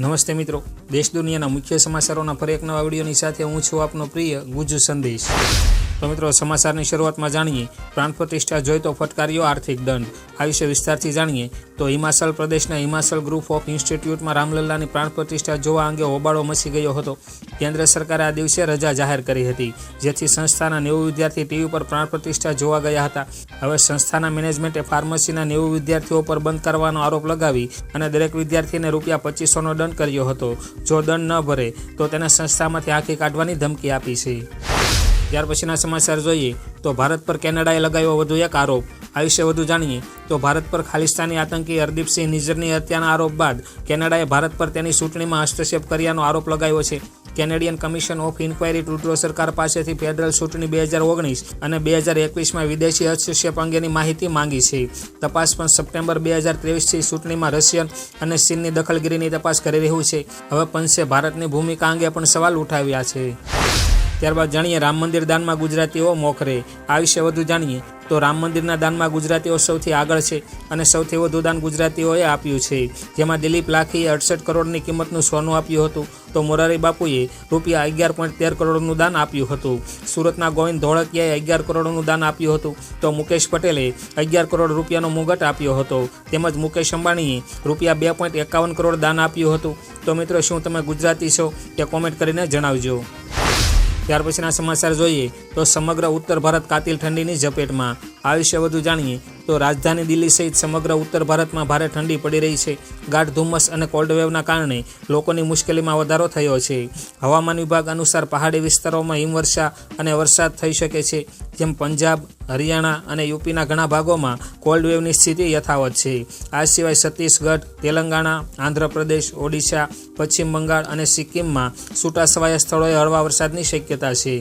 નમસ્તે મિત્રો. દેશ દુનિયાના મુખ્ય સમાચારોના ફરી એક નવા વિડીયોની સાથે હું છું આપનો પ્રિય ગુજુ સંદેશ. તો મિત્રો, સમાચારની શરૂઆતમાં જાણીએ, પ્રાણ પ્રતિષ્ઠા જોઈ તો ફટકાર્યો આર્થિક દંડ. આ વિશે વિસ્તારથી જાણીએ, તો હિમાચલ પ્રદેશના હિમાચલ ગ્રુપ ઓફ ઇન્સ્ટિટ્યૂટમાં રામલલ્લાની પ્રાણ પ્રતિષ્ઠા જોવા અંગે હોબાળો મચી ગયો હતો. કેન્દ્ર સરકારે આ દિવસે રજા જાહેર કરી હતી, જેથી સંસ્થાના નેવું વિદ્યાર્થી ટીવી પર પ્રાણ પ્રતિષ્ઠા જોવા ગયા હતા. હવે સંસ્થાના મેનેજમેન્ટે ફાર્મસીના નેવું વિદ્યાર્થીઓ પર બંધ કરવાનો આરોપ લગાવી અને દરેક વિદ્યાર્થીને રૂપિયા પચીસોનો દંડ કર્યો હતો. જો દંડ ન ભરે, તો તેને સંસ્થામાંથી આંખી કાઢવાની ધમકી આપી છે. ત્યાર પછીના સમાચાર જોઈએ તો ભારત પર કેનેડાએ લગાવ્યો વધુ એક આરોપ. આ વિશે વધુ જાણીએ તો ભારત પર ખાલિસ્તાની આતંકી હરદીપસિંહ નિઝરની હત્યાના આરોપ બાદ કેનેડાએ ભારત પર તેની ચૂંટણીમાં હસ્તક્ષેપ કર્યાનો આરોપ લગાવ્યો છે. Canadian commission of inquiry Trudeau સરકાર પાસેથી ફેડરલ ચૂંટણી બે હજાર ઓગણીસ અને બે હજાર એકવીસમાં વિદેશી હસ્તક્ષેપ અંગેની માહિતી માંગી છે. તપાસ પણ સપ્ટેમ્બર બે હજાર ત્રેવીસથી ચૂંટણીમાં રશિયન અને ચીનની દખલગીરીની તપાસ કરી રહ્યું છે. હવે પંચે ભારતની ભૂમિકા અંગે પણ સવાલ ઉઠાવ્યા છે. ત્યારબાદ જાણીએ રામ મંદિર દાનમાં ગુજરાતીઓ મોખરે. આ વિશે વધુ જાણીએ તો રામ મંદિરના દાનમાં ગુજરાતીઓ સૌથી આગળ છે અને સૌથી વધુ દાન ગુજરાતીઓએ આપ્યું છે. જેમાં દિલીપ લાખીએ અડસઠ કરોડની કિંમતનું સોનું આપ્યું હતું તો મોરારી બાપુએ રૂપિયા અગિયાર પોઈન્ટ તેર કરોડનું દાન આપ્યું હતું. સુરતના ગોવિંદ ધોળકિયાએ અગિયાર કરોડનું દાન આપ્યું હતું તો મુકેશ પટેલે અગિયાર કરોડ રૂપિયાનો મુગટ આપ્યો હતો. તેમજ મુકેશ અંબાણીએ રૂપિયા બે પોઈન્ટ એકાવન કરોડ દાન આપ્યું હતું. તો મિત્રો, શું તમે ગુજરાતી છો તે કોમેન્ટ કરીને જણાવજો. ત્યાર પછીના સમાચાર જોઈએ તો સમગ્ર ઉત્તર ભારત કાતિલ ઠંડીની ઝપેટમાં. આ વિશે વધુ જાણીએ તો રાજધાની દિલ્હી સહિત સમગ્ર ઉત્તર ભારતમાં ભારે ઠંડી પડી રહી છે. ગાઢ ધુમ્મસ અને કોલ્ડ વેવના કારણે લોકોની મુશ્કેલીમાં વધારો થયો છે. હવામાન વિભાગ અનુસાર પહાડી વિસ્તારોમાં હિમવર્ષા અને વરસાદ થઈ શકે છે, જેમ પંજાબ, હરિયાણા અને યુપીના ઘણા ભાગોમાં કોલ્ડ વેવની સ્થિતિ યથાવત છે. આ સિવાય છત્તીસગઢ, તેલંગાણા, આંધ્રપ્રદેશ, ઓડિશા, પશ્ચિમ બંગાળ અને સિક્કિમમાં છૂટાછવાયા સ્થળોએ હળવા વરસાદની શક્યતા છે.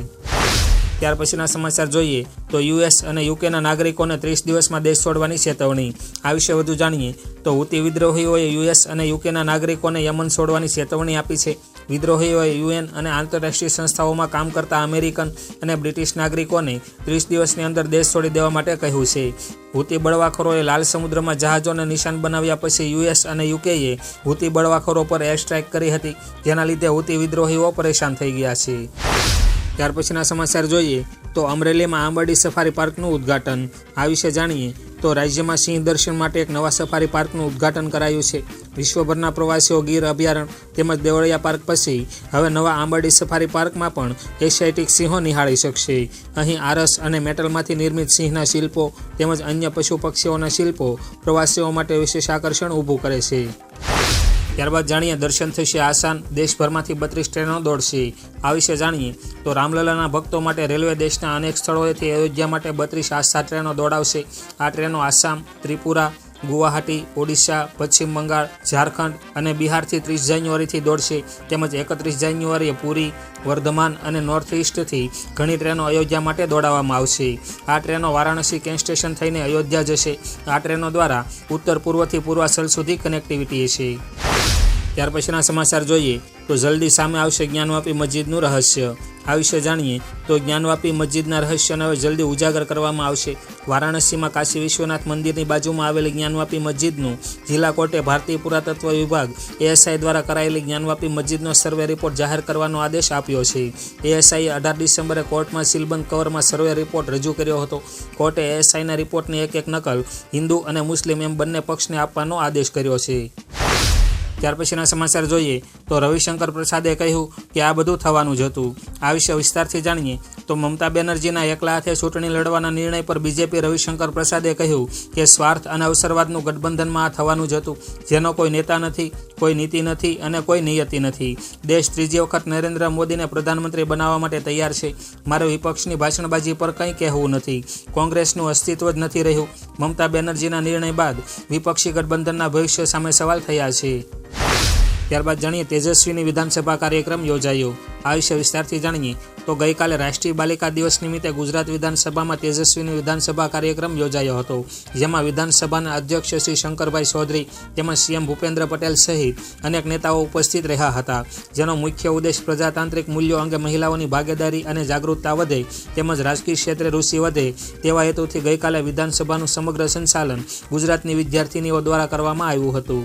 ત્યાર પછીના સમાચાર જોઈએ તો યુએસ અને યુકેના નાગરિકોને ત્રીસ દિવસમાં દેશ છોડવાની ચેતવણી. આ વિશે વધુ જાણીએ તો હુતી વિદ્રોહીઓએ યુએસ અને યુકેના નાગરિકોને યમન છોડવાની ચેતવણી આપી છે. વિદ્રોહીઓએ યુએન અને આંતરરાષ્ટ્રીય સંસ્થાઓમાં કામ કરતા અમેરિકન અને બ્રિટિશ નાગરિકોને ત્રીસ દિવસની અંદર દેશ છોડી દેવા માટે કહ્યું છે. હુતી બળવાખોરોએ લાલ સમુદ્રમાં જહાજોને નિશાન બનાવ્યા પછી યુએસ અને યુકેએ હુતી બળવાખોરો પર એર સ્ટ્રાઇક કરી હતી, જેના લીધે હુતી વિદ્રોહીઓ પરેશાન થઈ ગયા છે. ત્યાર પછીના સમાચાર જોઈએ તો અમરેલીમાં આંબરડી સફારી પાર્કનું ઉદ્ઘાટન. આ વિશે જાણીએ તો રાજ્યમાં સિંહ દર્શન માટે એક નવા સફારી પાર્કનું ઉદ્ઘાટન કરાયું છે. વિશ્વભરના પ્રવાસીઓ ગીર અભયારણ્ય તેમજ દેવળિયા પાર્ક પછી હવે નવા આંબરડી સફારી પાર્કમાં પણ એશિયાટિક સિંહો નિહાળી શકશે. અહીં આરસ અને મેટલમાંથી નિર્મિત સિંહના શિલ્પો તેમજ અન્ય પશુ પક્ષીઓના શિલ્પો પ્રવાસીઓ માટે વિશેષ આકર્ષણ ઊભું કરે છે. ત્યારબાદ જાણીએ દર્શન થશે આસાન, દેશભરમાંથી બત્રીસ ટ્રેનો દોડશે. આ વિશે જાણીએ તો રામલલાના ભક્તો માટે રેલવે દેશના અનેક સ્થળોએથી અયોધ્યા માટે બત્રીસ આસ્થા ટ્રેનો દોડાવશે. આ ટ્રેનો આસામ, ત્રિપુરા, ગુવાહાટી, ઓડિશા, પશ્ચિમ બંગાળ, ઝારખંડ અને બિહારથી ત્રીસ જાન્યુઆરીથી દોડશે. તેમજ એકત્રીસ જાન્યુઆરીએ પુરી, વર્ધમાન અને નોર્થ ઇસ્ટથી ઘણી ટ્રેનો અયોધ્યા માટે દોડાવવામાં આવશે. આ ટ્રેનો વારાણસી કેન્ટ સ્ટેશન થઈને અયોધ્યા જશે. આ ટ્રેનો દ્વારા ઉત્તર પૂર્વથી પૂર્વાચલ સુધી કનેક્ટિવિટી છે ત્યાર પછીના સમાચાર જોઈએ તો જલ્દી સામે આવશે જ્ઞાનવાપી મસ્જિદનું રહસ્ય. આ વિશે જાણીએ તો જ્ઞાનવાપી મસ્જિદના રહસ્યને હવે જલ્દી ઉજાગર કરવામાં આવશે. વારાણસીમાં કાશી વિશ્વનાથ મંદિરની બાજુમાં આવેલી જ્ઞાનવાપી મસ્જિદનું જિલ્લા કોર્ટે ભારતીય પુરાતત્વ વિભાગ એએસઆઈ દ્વારા કરાયેલી જ્ઞાનવાપી મસ્જિદનો સર્વે રિપોર્ટ જાહેર કરવાનો આદેશ આપ્યો છે. એએસઆઈએ અઢાર ડિસેમ્બરે કોર્ટમાં સીલબંધ કવરમાં સર્વે રિપોર્ટ રજૂ કર્યો હતો. કોર્ટે એએસઆઈના રિપોર્ટની એક એક નકલ હિન્દુ અને મુસ્લિમ એમ બંને પક્ષને આપવાનો આદેશ કર્યો છે. ત્યાર પછીના સમાચાર જોઈએ તો રવિશંકર પ્રસાદે કહ્યું કે આ બધું થવાનું જ હતું. આ વિશે વિસ્તારથી જાણીએ તો મમતા બેનર્જીના એકલા હાથે ચૂંટણી લડવાના નિર્ણય પર બીજેપી રવિશંકર પ્રસાદે કહ્યું કે સ્વાર્થ અને અવસરવાદનું ગઠબંધનમાં આ થવાનું જ હતું. જેનો કોઈ નેતા નથી, કોઈ નીતિ નથી અને કોઈ નિયતિ નથી. દેશ ત્રીજી વખત નરેન્દ્ર મોદીને પ્રધાનમંત્રી બનાવવા માટે તૈયાર છે. મારે વિપક્ષની ભાષણબાજી પર કંઈ કહેવું નથી. કોંગ્રેસનું અસ્તિત્વ જ નથી રહ્યું. મમતા બેનર્જીના નિર્ણય બાદ વિપક્ષી ગઠબંધનના ભવિષ્ય સામે સવાલ થયા છે. ત્યારબાદ જાણીએ તેજસ્વીની વિધાનસભા કાર્યક્રમ યોજાયો. આ વિશે વિસ્તારથી જાણીએ તો ગઈકાલે રાષ્ટ્રીય બાલિકા દિવસ નિમિત્તે ગુજરાત વિધાનસભામાં તેજસ્વીની વિધાનસભા કાર્યક્રમ યોજાયો હતો, જેમાં વિધાનસભાના અધ્યક્ષ શ્રી શંકરભાઈ ચૌધરી તેમજ સીએમ ભૂપેન્દ્ર પટેલ સહિત અનેક નેતાઓ ઉપસ્થિત રહ્યા હતા, જેનો મુખ્ય ઉદ્દેશ પ્રજાતાંત્રિક મૂલ્યો અંગે મહિલાઓની ભાગીદારી અને જાગૃતતા વધે તેમજ રાજકીય ક્ષેત્રે રુચિ વધે તેવા હેતુથી ગઈકાલે વિધાનસભાનું સમગ્ર સંચાલન ગુજરાતની વિદ્યાર્થીનીઓ દ્વારા કરવામાં આવ્યું હતું.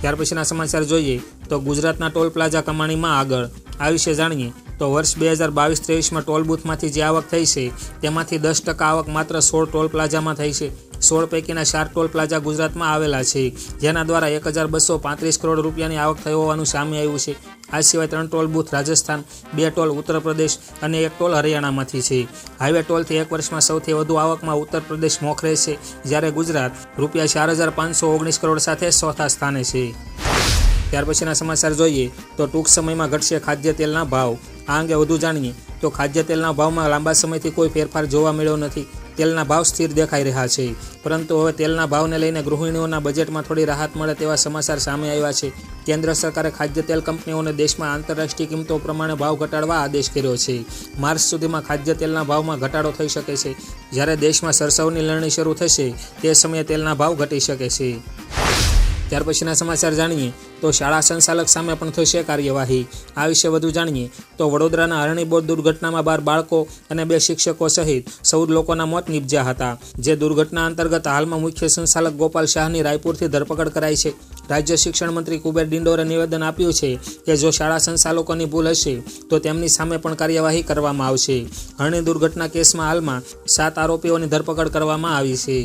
ત્યાર પછીના સમાચાર જોઈએ તો ગુજરાતના ટોલ પ્લાઝા કમાણીમાં આગળ. આ વિશે જાણીએ. તો વર્ષ બે હજાર બાવીસ ત્રેવીસમાં ટોલ બૂથમાંથી જે આવક થઈ છે, તેમાંથી દસ ટકા આવક માત્ર સોળ ટોલ પ્લાઝામાં થઈ છે. સોળ પૈકીના ચાર ટોલ પ્લાઝા ગુજરાતમાં આવેલા છે, જેના દ્વારા એક હજાર બસો પાંત્રીસ કરોડ રૂપિયાની આવક થઈ હોવાનું સામે આવ્યું છે. આ સિવાય ત્રણ ટોલ બૂથ રાજસ્થાન, બે ટોલ ઉત્તર પ્રદેશ અને એક ટોલ હરિયાણામાંથી છે. હાઈવે ટોલથી એક વર્ષમાં સૌથી વધુ આવકમાં ઉત્તર પ્રદેશ મોખરે છે, જ્યારે ગુજરાત રૂપિયા ચાર હજાર પાંચસો ઓગણીસ કરોડ સાથે ચોથા સ્થાને છે. ત્યાર પછીના સમાચાર જોઈએ તો ટૂંક સમયમાં ઘટશે ખાદ્ય તેલના ભાવ. આ અંગે વધુ જાણીએ તો ખાદ્ય તેલના ભાવમાં લાંબા સમયથી કોઈ ફેરફાર જોવા મળ્યો નથી. તેલના ભાવ સ્થિર દેખાઈ રહ્યા છે. પરંતુ હવે તેલના ભાવને લઈને ગૃહિણીઓના બજેટમાં થોડી રાહત મળે તેવા સમાચાર સામે આવ્યા છે. કેન્દ્ર સરકારે ખાદ્ય તેલ કંપનીઓને દેશમાં આંતરરાષ્ટ્રીય કિંમતો પ્રમાણે ભાવ ઘટાડવા આદેશ કર્યો છે. માર્ચ સુધીમાં ખાદ્ય તેલના ભાવમાં ઘટાડો થઈ શકે છે. જ્યારે દેશમાં સરસવની લણણી શરૂ થશે, તે સમયે તેલના ભાવ ઘટી શકે છે. ત્યાર પછીના સમાચાર જાણીએ તો શાળા સંચાલક સામે પણ થશે કાર્યવાહી. આ વિશે વધુ જાણીએ તો વડોદરાના અરણીબોર દુર્ઘટનામાં બાર બાળકો અને બે શિક્ષકો સહિત ચૌદ લોકોના મોત નીપજ્યા હતા, જે દુર્ઘટના અંતર્ગત હાલમાં મુખ્ય સંચાલક ગોપાલ શાહની રાયપુરથી ધરપકડ કરાઈ છે. રાજ્ય શિક્ષણ મંત્રી કુબેર ડિંડોરે નિવેદન આપ્યું છે કે જો શાળા સંચાલકોની ભૂલ હશે, તો તેમની સામે પણ કાર્યવાહી કરવામાં આવશે. અરણી દુર્ઘટના કેસમાં હાલમાં સાત આરોપીઓની ધરપકડ કરવામાં આવી છે.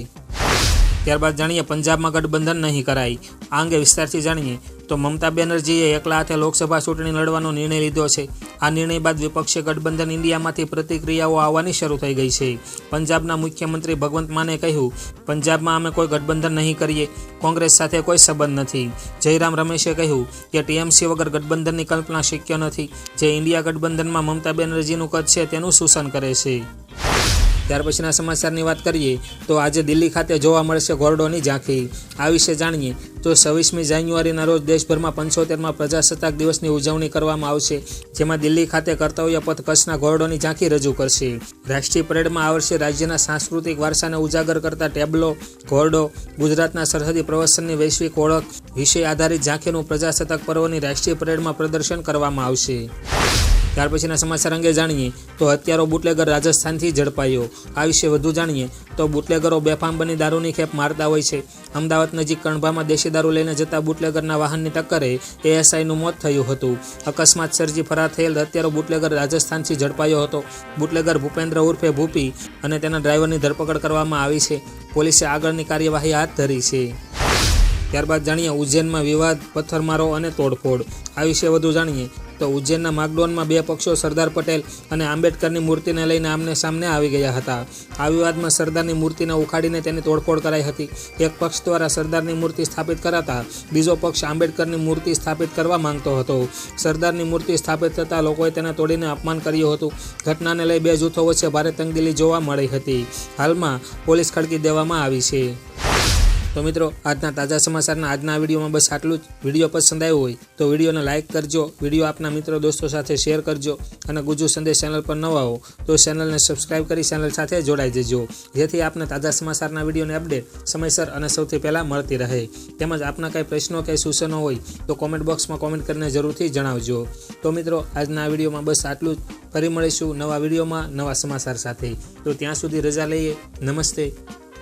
ત્યારબાદ જાણીએ પંજાબમાં ગઠબંધન નહીં કરાય આ અંગે વિસ્તારથી જાણીએ તો મમતા બેનર્જીએ એકલા હાથે લોકસભા ચૂંટણી લડવાનો નિર્ણય લીધો છે. આ નિર્ણય બાદ વિપક્ષી ગઠબંધન ઇન્ડિયામાંથી પ્રતિક્રિયાઓ આવવાની શરૂ થઈ ગઈ છે. પંજાબના મુખ્યમંત્રી ભગવંત માને કહ્યું, પંજાબમાં અમે કોઈ ગઠબંધન નહીં કરીએ. કોંગ્રેસ સાથે કોઈ સંબંધ નથી. જયરામ રમેશે કહ્યું કે ટીએમસી વગર ગઠબંધનની કલ્પના શક્ય નથી. જે ઇન્ડિયા ગઠબંધનમાં મમતા બેનર્જીનું કદ છે તેનું સૂચન કરે છે. ત્યાર પછીના સમાચારની વાત કરીએ, તો આજે દિલ્હી ખાતે જોવા મળશે ઘોરડોની ઝાંખી. આ વિશે જાણીએ, તો છવ્વીસમી જાન્યુઆરીના રોજ દેશભરમાં પંચોતેરમાં પ્રજાસત્તાક દિવસની ઉજવણી કરવામાં આવશે, જેમાં દિલ્હી ખાતે કર્તવ્ય પથ કચ્છના ઘોરડોની ઝાંખી રજૂ કરશે. રાષ્ટ્રીય પરેડમાં આ વર્ષે રાજ્યના સાંસ્કૃતિક વારસાને ઉજાગર કરતા ટેબ્લો, ઘોરડો, ગુજરાતના સરહદી પ્રવાસનની વૈશ્વિક ઓળખ વિષય આધારિત ઝાંખીનું પ્રજાસત્તાક પર્વની રાષ્ટ્રીય પરેડમાં પ્રદર્શન કરવામાં આવશે. ત્યાર પછીના સમાચાર અંગે જાણીએ તો હત્યારો બુટલેગર રાજસ્થાનથી ઝડપાયો. આ વિશે વધુ જાણીએ તો બુટલેગરો બેફામ બની દારૂની ખેપ મારતા હોય છે. અમદાવાદ નજીક કણભામાં દેશી દારૂ લઈને જતા બુટલેગરના વાહનની ટક્કરે એએસઆઈનું મોત થયું હતું. અકસ્માત સર્જી ફરાર થયેલ હત્યારો બુટલેગર રાજસ્થાનથી ઝડપાયો હતો. બુટલેગર ભૂપેન્દ્ર ઉર્ફે ભૂપી અને તેના ડ્રાઈવરની ધરપકડ કરવામાં આવી છે. પોલીસે આગળની કાર્યવાહી હાથ ધરી છે. ત્યારબાદ જાણીએ ઉજ્જૈનમાં વિવાદ, પથ્થરમારો અને તોડફોડ. આ વિશે વધુ જાણીએ તો ઉજ્જૈનના માગડોનમાં બે પક્ષો સરદાર પટેલ અને આંબેડકરની મૂર્તિને લઈને આમને સામને આવી ગયા હતા. આ વિવાદમાં સરદારની મૂર્તિને ઉખાડીને તેની તોડફોડ કરાઈ હતી. એક પક્ષ દ્વારા સરદારની મૂર્તિ સ્થાપિત કરાતા બીજો પક્ષ આંબેડકરની મૂર્તિ સ્થાપિત કરવા માંગતો હતો. સરદારની મૂર્તિ સ્થાપિત થતાં લોકોએ તેને તોડીને અપમાન કર્યું હતું. ઘટનાને લઈ બે જૂથો વચ્ચે ભારે તંગદિલી જોવા મળી હતી. હાલમાં પોલીસ ખડકી દેવામાં આવી છે. તો મિત્રો, આજના તાજા સમાચારના આજના વિડીયોમાં બસ આટલું જ. વીડિયો પસંદ આવ્યો હોય તો વિડીયોને લાઇક કરજો, વીડિયો આપના મિત્રો દોસ્તો સાથે શેર કરજો અને ગુજુ સંદેશ ચેનલ પર નવા હો તો ચેનલને સબસ્ક્રાઇબ કરી ચેનલ સાથે જોડાઈ જજો. જેથી આપને તાજા સમાચારના વિડીયોની અપડેટ સમયસર અને સૌથી પહેલાં મળતી રહે. તેમજ આપના કંઈ પ્રશ્નો કે સૂચનો હોય તો કોમેન્ટ બોક્સમાં કોમેન્ટ કરીને જરૂરથી જણાવજો. તો મિત્રો, આજના વિડીયોમાં બસ આટલું જ. ફરી મળીશું નવા વિડીયોમાં નવા સમાચાર સાથે. તો ત્યાં સુધી રજા લઈએ. નમસ્તે.